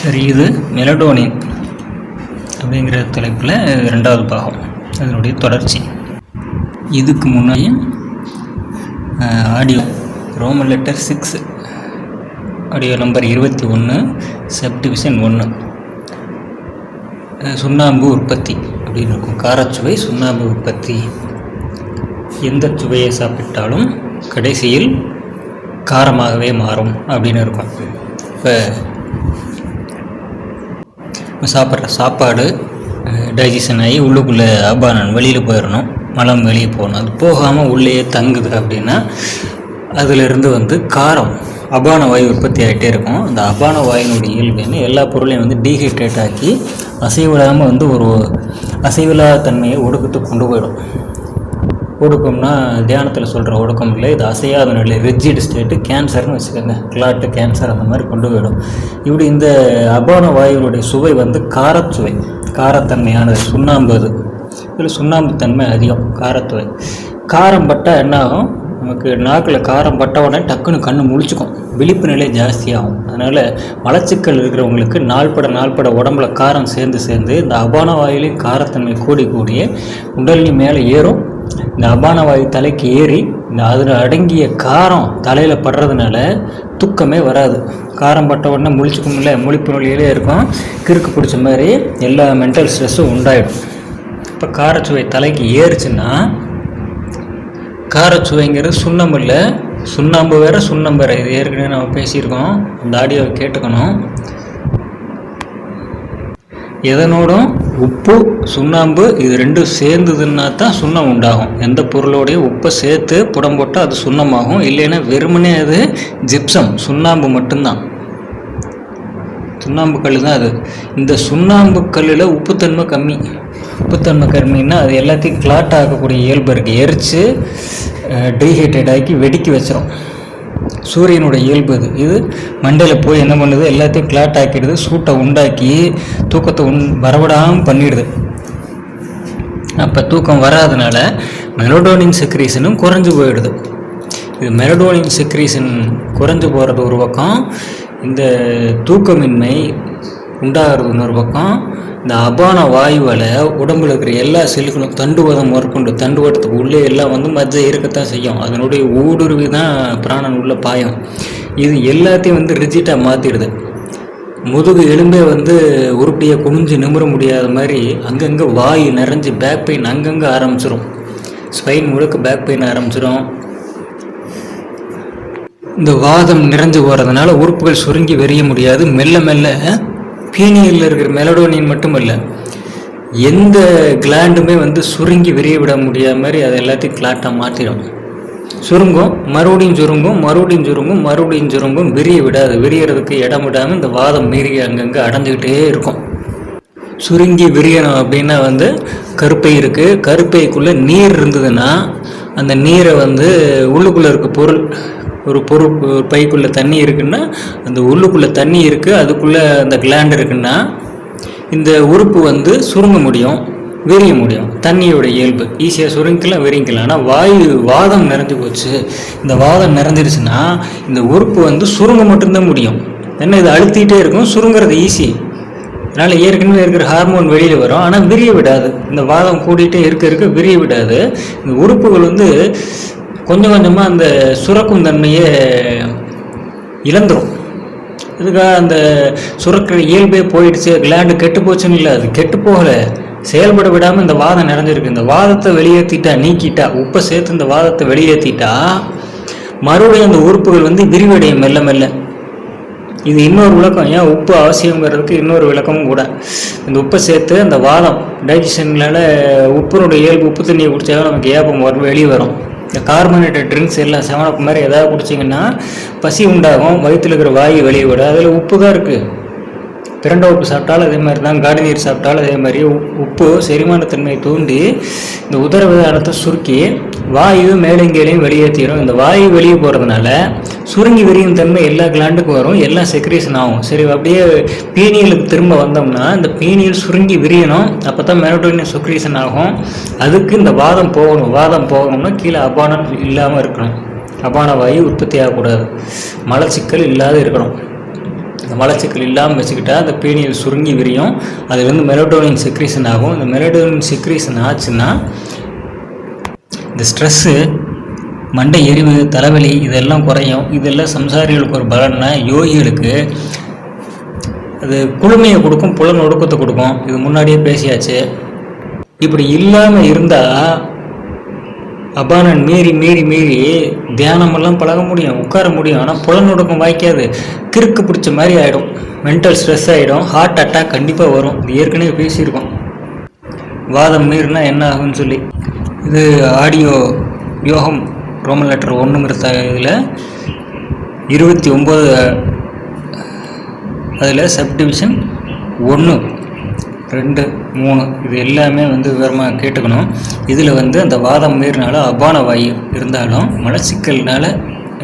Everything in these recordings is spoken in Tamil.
சரி இது மெலடோனின் அப்படிங்கிற தலைப்பில் ரெண்டாவது பாகம். அதனுடைய தொடர்ச்சி. இதுக்கு முன்னாடி audio Roman letter six audio number இருபத்தி ஒன்று சப்டிவிஷன் ஒன்று சுண்ணாம்பு உற்பத்தி அப்படின்னு இருக்கும். காரச்சுவை சுண்ணாம்பு உற்பத்தி. எந்த சுவையை சாப்பிட்டாலும் கடைசியில் காரமாகவே மாறும் அப்படின்னு இருக்கும். இப்போ சாப்பிட்ற சாப்பாடு டைஜஷன் ஆகி உள்ளுக்குள்ளே அபானன் வெளியில் போயிடணும் மலம் வெளியே போகணும். அது போகாமல் உள்ளேயே தங்குது அப்படின்னா அதிலிருந்து வந்து காரம் அபான வாயு உற்பத்தி ஆகிட்டே இருக்கும். அந்த அபான வாயுனுடைய இயல்பு என்ன? எல்லா பொருளையும் வந்து டீஹைட்ரேட் ஆக்கி அசைவிடாமல் வந்து ஒரு அசைவில்லா தன்மையை ஒடுக்கத்துக்கு கொண்டு போயிடும். ஒடுக்கம்னா தியானத்தில் சொல்கிற ஒடுக்கம் இல்லை. இது அசையாத நிலை ரிஜிட் ஸ்டேட்டு கேன்சர்னு வச்சுக்கோங்க. கிளாட்டு கேன்சர் அந்த மாதிரி கொண்டு போயிடும். இப்படி இந்த அபான வாயுவுடைய சுவை வந்து காரச்சுவை காரத்தன்மையானது சுண்ணாம்பு அது இதில் சுண்ணாம்பு தன்மை அதிகம் காரத்துவை. காரம் பட்டால் என்ன ஆகும்? நமக்கு நாக்கில் காரம் பட்ட உடனே டக்குன்னு கண்ணு முழிச்சுக்கும். விழிப்பு நிலை ஜாஸ்தியாகும். அதனால் மலச்சிக்கல் இருக்கிறவங்களுக்கு நாள்பட நாள்பட உடம்புல காரம் சேர்ந்து சேர்ந்து இந்த அபான வாயிலையும் காரத்தன்மை கூடி கூடிய உடலின் மேலே ஏறும். இந்த அபான வாயு தலைக்கு ஏறி இந்த அதில் அடங்கிய காரம் தலையில் படுறதுனால தூக்கமே வராது. காரம் பட்ட உடனே முழிச்சுக்க முடியல முழிப்பு நொழியிலே இருக்கும். கிறுக்கு பிடிச்ச மாதிரி எல்லா மென்டல் ஸ்ட்ரெஸ்ஸும் உண்டாயிடும். இப்போ காரச்சுவை தலைக்கு ஏறுச்சுன்னா காரச்சுவைங்கிறது சுண்ணம் இல்லை சுண்ணாம்பு வேறு சுண்ணம் வேறு. இது ஏற்கனவே நம்ம பேசியிருக்கோம். அந்த ஆடியோவை கேட்டுக்கணும். எதனோடும் உப்பு சுண்ணாம்பு இது ரெண்டும் சேர்ந்ததுன்னா தான் சுண்ணம் உண்டாகும். எந்த பொருளோடையும் உப்பை சேர்த்து புடம் போட்டால் அது சுண்ணமாகும். இல்லைன்னா வெறுமனே அது ஜிப்சம் சுண்ணாம்பு மட்டும்தான். சுண்ணாம்பு கல் தான் அது. இந்த சுண்ணாம்பு கல்லில் உப்புத்தன்மை கம்மி. உப்புத்தன்மை கம்மின்னா அது எல்லாத்தையும் கிளாட் ஆகக்கூடிய இயல்பு இருக்குது எரித்து டீஹைட்ரேட் ஆக்கி வெடிக்க வச்சிரும். சூரியனுடைய இயல்பு இது. இது மண்டையில் போய் என்ன பண்ணுது? எல்லாத்தையும் கிளாட் ஆக்கிடுது. சூட்டை உண்டாக்கி தூக்கத்தை உண் வரவிடாமல் பண்ணிடுது. அப்போ தூக்கம் வராதனால மெலடோனின் செக்ரீஷனும் குறைஞ்சு போயிடுது. இது மெலடோனின் செக்ரீஷன் குறைஞ்சு போகிறது ஒரு பக்கம் இந்த தூக்கமின்மை உண்டாகிறது இன்னொரு பக்கம் இந்த அபான வாயுவால் உடம்புல இருக்கிற எல்லா செல்களும் தண்டுவதம் மேற்கொண்டு தண்டுவடத்துக்கு உள்ளே எல்லாம் வந்து மஜ்ஜை இருக்கத்தான் செய்யும். அதனுடைய ஊடுருவி தான் பிராணன் உள்ள பாயம். இது எல்லாத்தையும் வந்து ரிஜிட்டாக மாற்றிடுது முதுகு எலும்பே வந்து உருப்படியாக குனிஞ்சு நிமிர முடியாத மாதிரி அங்கங்கே வாயு நிறைஞ்சு பேக் பெயின் அங்கங்கே ஆரம்பிச்சிடும் ஸ்பைன் முழுக்க பேக் பெயின் ஆரம்பிச்சிடும் இந்த வாதம் நிறைஞ்சு போகிறதுனால உறுப்புகள் சுருங்கி வெறிய முடியாது. மெல்ல மெல்ல பீனியில் இருக்கிற மெலடோனின் மட்டுமல்ல எந்த கிளாண்டுமே வந்து சுருங்கி விரிய விட முடியாத மாதிரி அதை எல்லாத்தையும் கிளாட்டாக மாற்றிடும் சுருங்கும் மறுபடியும் சுருங்கும் மறுபடியும் சுருங்கும் மறுபடியும் சுருங்கும் விரிய விடாது. விரியறதுக்கு இடம் விடாமல் இந்த வாதம் மீறி அங்கங்கே அடைஞ்சிக்கிட்டே இருக்கும். சுருங்கி விரியணும் அப்படின்னா வந்து கருப்பை இருக்குது கருப்பைக்குள்ளே நீர் இருந்ததுன்னா அந்த நீரை வந்து உள்ளுக்குள்ளே இருக்க பொருள் ஒரு பொருள் ஒரு பைக்குள்ளே தண்ணி இருக்குன்னா அந்த உள்ளுக்குள்ளே தண்ணி இருக்குது அதுக்குள்ளே அந்த கிளாண்ட் இருக்குன்னா இந்த உறுப்பு வந்து சுருங்க முடியும் விரிய முடியும். தண்ணியோட இயல்பு. ஈஸியாக சுருங்கிக்கலாம் விரிங்கிக்கலாம். ஆனால் வாயு வாதம் நிறைஞ்சு போச்சு. இந்த வாதம் நிறைஞ்சிருச்சுன்னா இந்த உறுப்பு வந்து சுருங்க மட்டும்தான் முடியும். ஏன்னா இது அழுத்திட்டே இருக்கும் சுருங்கிறது ஈஸி. அதனால் ஏற்கனவே இருக்கிற ஹார்மோன் வெளியில் வரும். ஆனால் விரிய விடாது. இந்த வாதம் கூடிகிட்டே இருக்க இருக்க விரிய விடாது. இந்த உறுப்புகள் வந்து கொஞ்சம் கொஞ்சமாக அந்த சுரக்கும் தன்மையை இழந்துடும் இதுக்காக அந்த சுரக்கிற இயல்பே போயிடுச்சு கிளாண்டு கெட்டு போச்சுன்னு இல்லை அது கெட்டு போகலை. செயல்பட விடாமல் இந்த வாதம் நிறைஞ்சிருக்கு. இந்த வாதத்தை வெளியேற்றிட்டா நீக்கிட்டா உப்பை சேர்த்து இந்த வாதத்தை வெளியேற்றிட்டா மறுபடியும் அந்த உறுப்புகள் வந்து விரிவடையும் மெல்ல மெல்ல. இது இன்னொரு விளக்கம். ஏன் உப்பு அவசியங்கிறதுக்கு இன்னொரு விளக்கமும் கூட. இந்த உப்பை சேர்த்து அந்த வாதம் டைஜஷனால் உப்பினுடைய இயல்பு உப்பு தண்ணியை குடித்தாலும் நமக்கு ஏப்பம் வரும் வெளியே வரும். இந்த கார்பனேட்டட் ட்ரிங்க்ஸ் எல்லாம் செவனப் மாதிரி எதாவது குடிச்சிங்கன்னா பசி உண்டாகும் வயிற்றில் இருக்கிற வாயு வெளியே விட அதில் உப்பு தான் இருக்குது பிரண்ட உப்பு சாப்பிட்டாலும் அதே மாதிரி தான் காடுநீர் சாப்பிட்டாலும் அதே மாதிரி உப்பு செரிமானத்தன்மையை தூண்டி இந்த உதரவிதானத்தை சுருக்கி வாயு மேலங்கேலையும் வெளியேற்றிடும் இந்த வாயு வெளியே போகிறதுனால சுருங்கி விரியும் தன்மை எல்லா கிளாண்டுக்கும் வரும். எல்லாம் செக்ரேஷன் ஆகும். சரி அப்படியே பீனியலுக்கு திரும்ப வந்தோம்னா இந்த பீனியல் சுருங்கி விரியணும். அப்போ தான் மெலட்டோனியம் செக்ரேஷன் ஆகும். அதுக்கு இந்த வாதம் போகணும். வாதம் போகணும்னா கீழே அபானம் இல்லாமல் இருக்கணும். அபான வாயு உற்பத்தி ஆகக்கூடாது. மலச்சிக்கல் இல்லாத இருக்கணும். இந்த மலச்சிக்கல் இல்லாமல் வச்சுக்கிட்டால் அந்த பேணியில் சுருங்கி விரியும். அதுலேருந்து மெலடோனின் செக்ரீஷன் ஆகும். இந்த மெலடோனின் செக்ரீஷன் ஆச்சுன்னா இந்த ஸ்ட்ரெஸ்ஸு மண்டை எரிவு தலைவலி இதெல்லாம் குறையும். இதெல்லாம் சம்சாரிகளுக்கு ஒரு பலன்னா யோகிகளுக்கு அது குளுமையை கொடுக்கும் புலன் ஒடுக்கத்தை கொடுக்கும். இது முன்னாடியே பேசியாச்சு. இப்படி இல்லாமல் இருந்தால் அபானன் மீறி மீறி மீறி தியானமெல்லாம் பழக முடியும் உட்கார முடியும். ஆனால் புலன் வாய்க்காது. கிறுக்கு பிடிச்ச மாதிரி ஆகிடும் மென்டல் ஸ்ட்ரெஸ் ஆகிடும் ஹார்ட் அட்டாக் கண்டிப்பாக வரும். இது ஏற்கனவே பேசியிருக்கோம். வாதம் மீறினா என்ன ஆகும்னு சொல்லி. இது ஆடியோ யோகம் ரோமன் லெட்டர் ஒன்றுங்கிற இதில் இருபத்தி ஒம்பது அதில் சப்டிவிஷன் ஒன்று ரெண்டு மூணு இது எல்லாமே வந்து விவரமாக கேட்டுக்கணும். இதில் வந்து அந்த வாதம் மீறினால அபான வாயு இருந்தாலும் மலச்சிக்கல்னால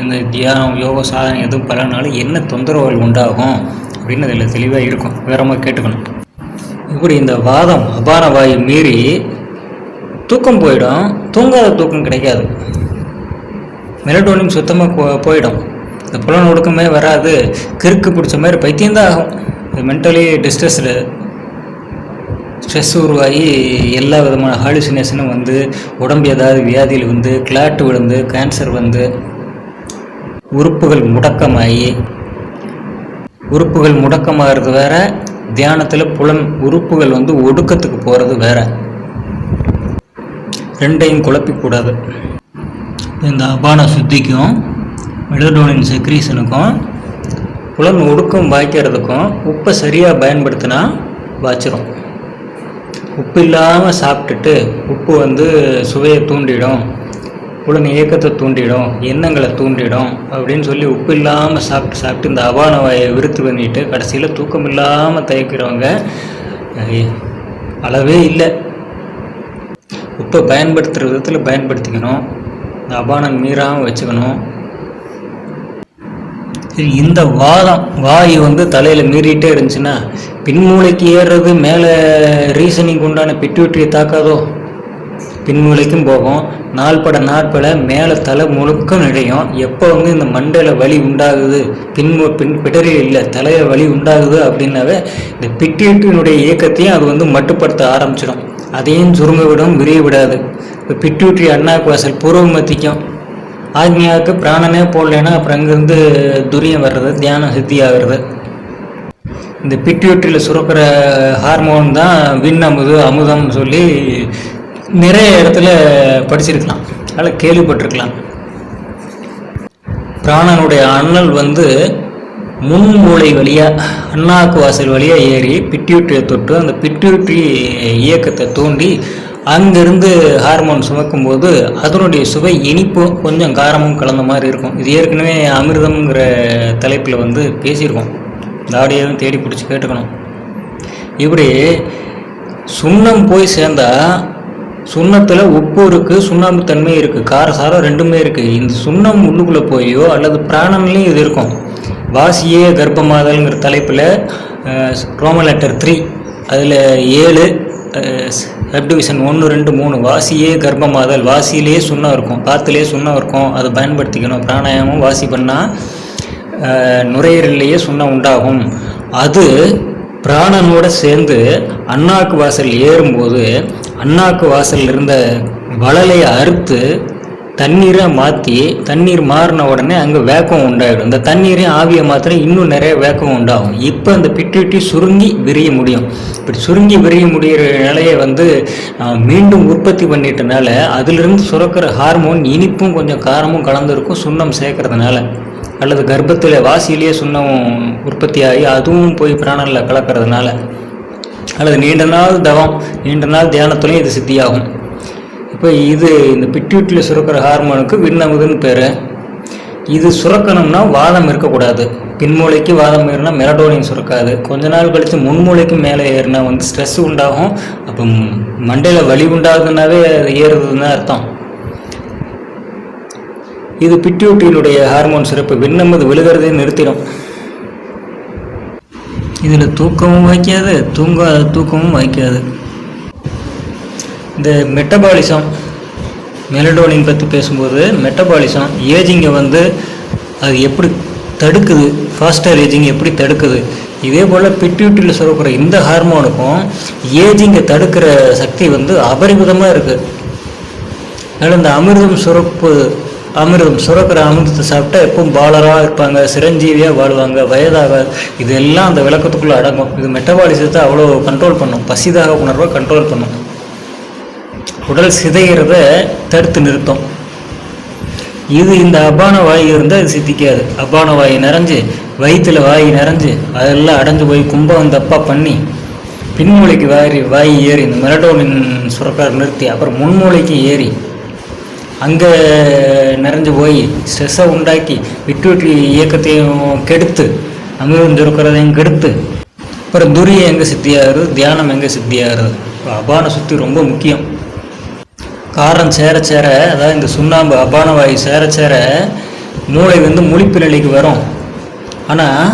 இந்த தியானம் யோக சாதனை எதுவும் பலனால என்ன தொந்தரவுகள் உண்டாகும் அப்படின்னு அதில் தெளிவாக இருக்கும். விவரமாக கேட்டுக்கணும். இப்படி இந்த வாதம் அபான வாயு மீறி தூக்கம் போயிடும். தூங்காத தூக்கம் கிடைக்காது. மெலடோனியம் சுத்தமாக போயிடும். இந்த புலன் ஒடுக்கமே வராது. கிறுக்கு பிடிச்ச மாதிரி பைத்தியம்தான் ஆகும். இது மென்டலி டிஸ்ட்ரெஸ்டு ஸ்ட்ரெஸ் உருவாகி எல்லா விதமான ஹாலுசினேஷனும் வந்து உடம்பு ஏதாவது வியாதியில் வந்து கிளாட்டு விழுந்து கேன்சர் வந்து உறுப்புகள் முடக்கமாகி உறுப்புகள் முடக்கமாகிறது வேற தியானத்தில் புலன் உறுப்புகள் வந்து ஒடுக்கத்துக்கு போகிறது வேற. ரெண்டையும் குழப்பிக்கூடாது. இந்த அபான சுத்திக்கும் மெலடோனின் செக்ரீசனுக்கும் புலன் ஒடுக்கம் வாய்க்கிறதுக்கும் உப்பை சரியாக பயன்படுத்தினா வாச்சிரும். உப்பு இல்லாமல் சாப்பிட்டுட்டு உப்பு வந்து சுவையை தூண்டிடும் உடனே இயக்கத்தை தூண்டிடும் எண்ணங்களை தூண்டிடும் அப்படின்னு சொல்லி உப்பு இல்லாமல் சாப்பிட்டு சாப்பிட்டு இந்த அபான வாயை விருத்து பண்ணிட்டு கடைசியில் தூக்கம் இல்லாமல் தயக்கிறவங்க அளவே இல்லை. உப்பை பயன்படுத்துகிற விதத்தில் பயன்படுத்திக்கணும். இந்த அபானம் மீறாமல் வச்சுக்கணும். இந்த வாதம் வாயு வந்து தலையில் மீறிட்டே இருந்துச்சுன்னா பின்மூளைக்கு ஏறுறது மேலே ரீசனிங் உண்டான பிட்யூட்டரியை தாக்காதோ? பின்மூளைக்கும் போகும். நாள்பட நாட்பட மேலே தலை முழுக்க நிறையும் எப்போ வந்து இந்த மண்டையில் வலி உண்டாகுது? பின்மூ பின் பிடரில் இல்லை தலையில் வலி உண்டாகுது அப்படின்னாவே இந்த பிட்யூட்டினுடைய இயக்கத்தையும் அது வந்து மட்டுப்படுத்த ஆரம்பிச்சிடும். அதையும் சுருங்க விடும் விரிய விடாது. இப்போ பிட்யூட்ரி அண்ணா வாசல் பூர்வ மத்திக்கும் ஆக்னியாவுக்கு பிராணனே போடலைன்னா அப்புறம் அங்கேருந்து துரியம் வர்றது தியானம் சித்தி ஆகிறது இந்த பிட்யூட்ரியில் சுரக்கிற ஹார்மோன் தான் விண் அமுது அமுதம்னு சொல்லி நிறைய இடத்துல படிச்சிருக்கலாம். அதில் கேள்விப்பட்டிருக்கலாம். பிராணனுடைய அண்ணல் வந்து முன்மூளை வழியாக அண்ணாக்கு வாசல் வழியாக ஏறி பிட்யூட்ரியை தொட்டு அந்த பிட்யூட்ரி இயக்கத்தை தூண்டி அங்கேருந்து ஹார்மோன் சுமக்கும்போது அதனுடைய சுவை இனிப்பும் கொஞ்சம் காரமும் கலந்த மாதிரி இருக்கும். இது ஏற்கனவே அமிர்தம்ங்கிற தலைப்பில் வந்து பேசியிருக்கோம். இந்த ஆடியோவும் தேடி பிடிச்சி கேட்டுக்கணும். இப்படி சுண்ணம் போய் சேர்ந்தால் சுண்ணத்தில் உப்பு இருக்குது சுண்ணாம்பு தன்மை இருக்குது காரசாரம் ரெண்டுமே இருக்குது இந்த சுண்ணம் உள்ளுக்குள்ளே போயோ அல்லது பிராணம்லேயும் இது இருக்கும். வாசியே கர்ப்பமாதல்ங்கிற தலைப்பில் ரோமன் லெட்டர் த்ரீ அதில் ஏழு சப்டிவிஷன் ஒன்று ரெண்டு மூணு. வாசியே கர்ப்பமாதல். வாசியிலே சுண்ணம் இருக்கும். காற்றுலேயே சுண்ணம் இருக்கும். அதை பயன்படுத்திக்கணும். பிராணாயாமம் வாசி பண்ணால் நுரையீரல்லையே சுண்ணம் உண்டாகும். அது பிராணனோட சேர்ந்து அண்ணாக்கு வாசல் ஏறும்போது அண்ணாக்கு வாசல் இருந்த வளலையை அறுத்து தண்ணீரை மாற்றி தண்ணீர் மாறின உடனே அங்கே வேக்கம் உண்டாயிடும். இந்த தண்ணீரையும் ஆவியை மாத்திரம் இன்னும் நிறைய வேக்கம் உண்டாகும். இப்போ அந்த பிட்டுட்டி சுருங்கி விரிய முடியும். இப்படி சுருங்கி விரிய முடிகிற நிலையை வந்து மீண்டும் உற்பத்தி பண்ணிட்டனால அதிலிருந்து சுரக்கிற ஹார்மோன் இனிப்பும் கொஞ்சம் காரமும் கலந்துருக்கும் சுண்ணம் சேர்க்கறதுனால. அல்லது கர்ப்பத்தில் வாசியிலேயே சுண்ணம் உற்பத்தி ஆகி அதுவும் போய் பிராணனில் கலக்கிறதுனால. அல்லது நீண்ட நாள் தவம் நீண்ட நாள் தியானத்துலேயும் இது சித்தியாகும். இப்போ இது இந்த பிட்யூட்டில் சுரக்கிற ஹார்மோனுக்கு விண்ணமுதுன்னு பேர். இது சுரக்கணும்னா வாதம் இருக்கக்கூடாது. பின்மூளைக்கு வாதம் ஏறினா மெரடோனின் சுரக்காது. கொஞ்ச நாள் கழித்து முன்மூளைக்கு மேலே ஏறினா வந்து ஸ்ட்ரெஸ் உண்டாகும். அப்போ மண்டையில் வலி உண்டாகுதுனாவே அது ஏறுதுன்னு அர்த்தம். இது பிட்யூட்டியினுடைய ஹார்மோன் சிறப்பு விண்ணமது விழுகிறதே நிறுத்திடும். இதில் தூக்கமும் வைக்காது தூங்காத தூக்கமும் வைக்காது இந்த மெட்டபாலிசம் மெலடோனின் பற்றி பேசும்போது மெட்டபாலிசம் ஏஜிங்கை வந்து அது எப்படி தடுக்குது? ஃபாஸ்டர் ஏஜிங் எப்படி தடுக்குது? இதே போல் பிட்யூட்டியில் சுரக்கிற இந்த ஹார்மோனுக்கும் ஏஜிங்கை தடுக்கிற சக்தி வந்து அபரிமிதமாக இருக்குது அதனால் இந்த அமிர்தம் சுரப்பு அமிர்தம் சுரக்கிற அமிர்தத்தை சாப்பிட்டா எப்பவும் பாலராக இருப்பாங்க சிரஞ்சீவியாக வாழ்வாங்க வயதாக இதெல்லாம் அந்த விளக்கத்துக்குள்ளே அடங்கும். இது மெட்டபாலிசத்தை அவ்வளோ கண்ட்ரோல் பண்ணும். பசிதாக உணர்வை கண்ட்ரோல் பண்ணும். உடல் சிதைகிறத தடுத்து நிறுத்தும். இது இந்த அபான வாயு இருந்தால் இது சித்திக்காது. அபான வாயு நிறைஞ்சு வயிற்றில் வாயு நிறைஞ்சு அதெல்லாம் அடைஞ்சு போய் கும்பம் தப்பாக பண்ணி பின்மூளைக்கு வாரி வாய் ஏறி இந்த மெலடோனின் சுரக்கார் நிறுத்தி அப்புறம் முன்மூளைக்கு ஏறி அங்கே நிறைஞ்சு போய் ஸ்ட்ரெஸ்ஸை உண்டாக்கி விட்டு விட்டு இயக்கத்தையும் கெடுத்து அமிர்தம் சுரக்கிறதையும் கெடுத்து அப்புறம் துரியம் எங்கே சித்தியாகிறது தியானம் எங்கே சித்தியாகிறது. அபான சுத்தி ரொம்ப முக்கியம். காரம் சேர சேர அதாவது இந்த சுண்ணாம்பு அபான வாயு சேர சேர மூளை வந்து முழிப்பு நிலைக்கு வரும். ஆனால்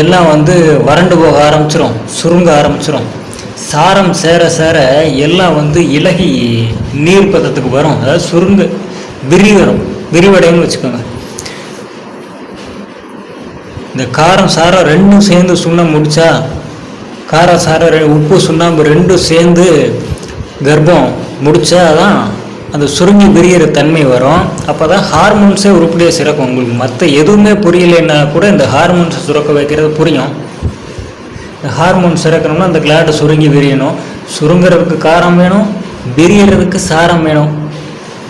எல்லாம் வந்து வறண்டு போக ஆரம்பிச்சிரும் சுருங்க ஆரம்பிச்சிரும். சாரம் சேர சேர எல்லாம் வந்து இலகி நீர் பதத்துக்கு வரும். அதாவது சுருங்க விரி வரும். விரிவடைன்னு வச்சுக்கோங்க. இந்த காரம் சாரம் ரெண்டும் சேர்ந்து சுண்ணம் முடிச்சா காரம் சாரம் உப்பு சுண்ணாம்பு ரெண்டும் சேர்ந்து கர்ப்பம் முடித்தா தான் அந்த சுருங்கி விரியிற தன்மை வரும். அப்போ தான் ஹார்மோன்ஸே உருப்படியாக சிறக்கும். உங்களுக்கு மற்ற எதுவுமே புரியலைன்னா கூட இந்த ஹார்மோன்ஸை சுரக்க வைக்கிறது புரியும். இந்த ஹார்மோன் சிறக்கணும்னா அந்த கிளாட்டை சுருங்கி விரியணும் சுருங்குறதுக்கு காரம் வேணும் விரியறதுக்கு சாரம் வேணும்.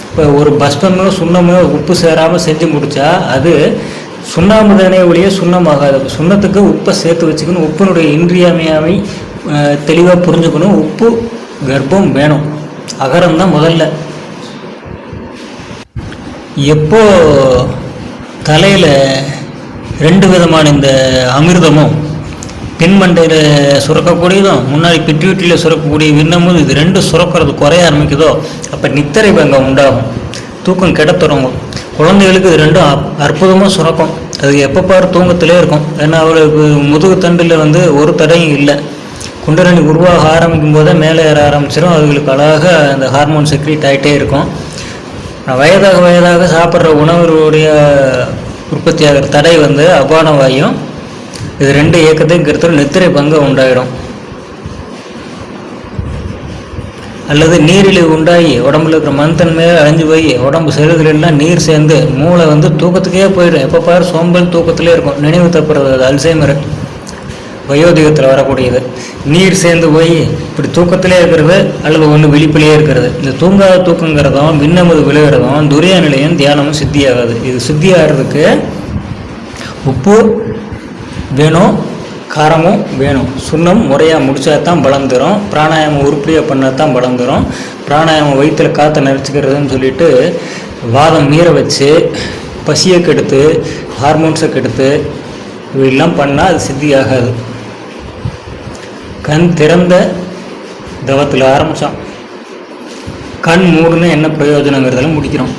இப்போ ஒரு பஸ்பமோ சுண்ணமோ உப்பு சேராமல் செஞ்சு முடிச்சா அது சுண்ணாம்பு தானே ஒழிய சுண்ணமாகாது. சுண்ணத்துக்கு உப்பை சேர்த்து வச்சுக்கணும். உப்பினுடைய இன்றியமையாமை தெளிவாக புரிஞ்சுக்கணும். உப்பு கர்ப்பம் வேணும். அகரம் தான் முதல்ல. எப்போ தலையில் ரெண்டு விதமான இந்த அமிர்தமும் பின்மண்டையில் சுரக்கக்கூடியதும் முன்னாடி பிட்யூட்டியில் சுரக்கக்கூடிய விண்ணமும் இது ரெண்டும் சுரக்கிறது குறைய ஆரம்பிக்குதோ அப்போ நித்திரை பங்கம் உண்டாகும். தூக்கம் கெட தொடங்கும். குழந்தைகளுக்கு இது ரெண்டும் அப்- அற்புதமாக சுரக்கும். அது எப்போ பாரு தூங்கத்திலே இருக்கும். ஏன்னா அவளுக்கு முதுகு தண்டில் வந்து ஒரு தடையும் இல்லை. குண்டரணி உருவாக ஆரம்பிக்கும் போதே மேலே ஏற ஆரம்பிச்சிடும் அவங்களுக்கு அழகாக அந்த ஹார்மோன் செக்ரீட் ஆகிட்டே இருக்கும். வயதாக வயதாக சாப்பிட்ற உணவுடைய உற்பத்தி ஆகிற தடை வந்து அபான வாயும் இது ரெண்டு இயக்கத்தையும் கருத்தில் நித்திரை பங்கு உண்டாயிடும் அல்லது நீரிழிவு உண்டாகி உடம்புல இருக்கிற மண்தன்மையாக அழிஞ்சு போய் உடம்பு செல்களெல்லாம் நீர் சேர்ந்து மூளை வந்து தூக்கத்துக்கே போயிடும். எப்போ பாரு சோம்பல் தூக்கத்திலே இருக்கும். நினைவு தப்புறது அது அல்சைமர். வயோதிகத்தில் வரக்கூடியது. நீர் சேர்ந்து போய் இப்படி தூக்கத்திலே இருக்கிறது அல்லது ஒன்று விழிப்பிலேயே இருக்கிறது. இந்த தூங்காத தூக்கங்கிறதும் விண்ணமுது விழுகிறதும் துரிய நிலையம் தியானமும் சித்தியாகாது. இது சித்தியாகிறதுக்கு உப்பு வேணும் காரமும் வேணும். சுண்ணம் முறையாக முடிச்சா தான் பலம் தரும். பிராணாயாமம் உருப்படியாக பண்ணால் தான் பலம் தரும். பிராணாயாமம் வயிற்றுல காற்றை நிறச்சிக்கிறதுன்னு சொல்லிட்டு வாதம் மீற வச்சு பசியை கெடுத்து ஹார்மோன்ஸை கெடுத்து இப்படிலாம் பண்ணால் அது சித்தி ஆகாது கண் திறந்த தவத்தில் ஆரம்பித்தான் கண் மூடுன்னு என்ன பிரயோஜனங்கிறதெல்லாம் முடிக்கிறோம்.